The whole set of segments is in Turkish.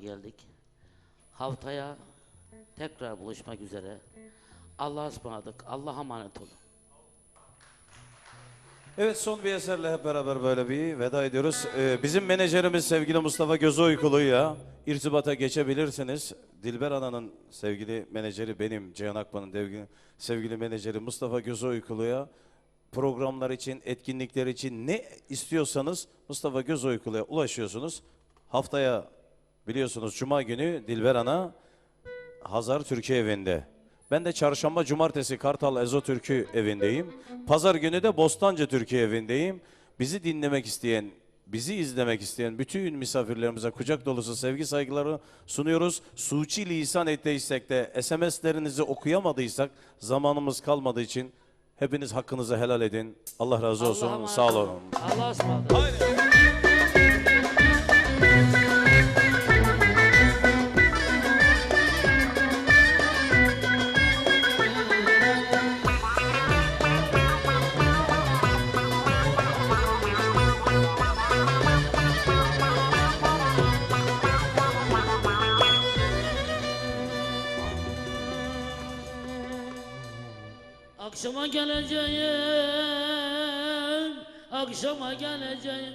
geldik. Haftaya tekrar buluşmak üzere. Allah'a ısmarladık. Allah'a emanet olun. Evet son bir eserle hep beraber böyle bir veda ediyoruz. Ee, bizim menajerimiz sevgili Mustafa Gözü Uykulu'ya irtibata geçebilirsiniz. Dilber Ana'nın sevgili menajeri benim, Ceyhan Akman'ın devgi- sevgili menajeri Mustafa Gözü Uykulu'ya programlar için, etkinlikler için ne istiyorsanız Mustafa Göz Uykulu'ya ulaşıyorsunuz. Haftaya biliyorsunuz Cuma günü Dilber Ana Hazar Türkiye evinde. Ben de çarşamba, cumartesi Kartal Ezo Türkü evindeyim. Pazar günü de Bostancı Türkiye evindeyim. Bizi dinlemek isteyen, bizi izlemek isteyen bütün misafirlerimize kucak dolusu sevgi saygıları sunuyoruz. Suçi lisan ettiysek de SMS'lerinizi okuyamadıysak zamanımız kalmadığı için hepiniz hakkınızı helal edin. Allah razı olsun. Emanet Sağ olun. Allah'a ısmarladık. Akşama geleceğim, akşama geleceğim.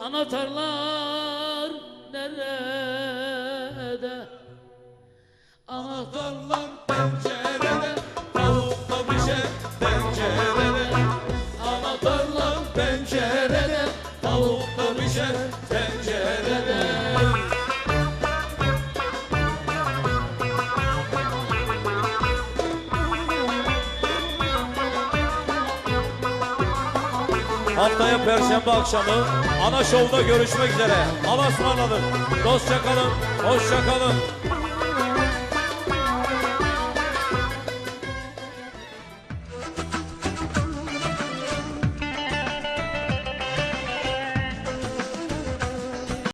Anahtarlar nerede? Anahtarlar pencerede Tavukla pişer tencerede Anahtarlar pencerede Tavukla pişer Haftaya Perşembe akşamı Ana Show'da görüşmek üzere. Allah'a ısmarladık. Dostça kalın, hoşça kalın.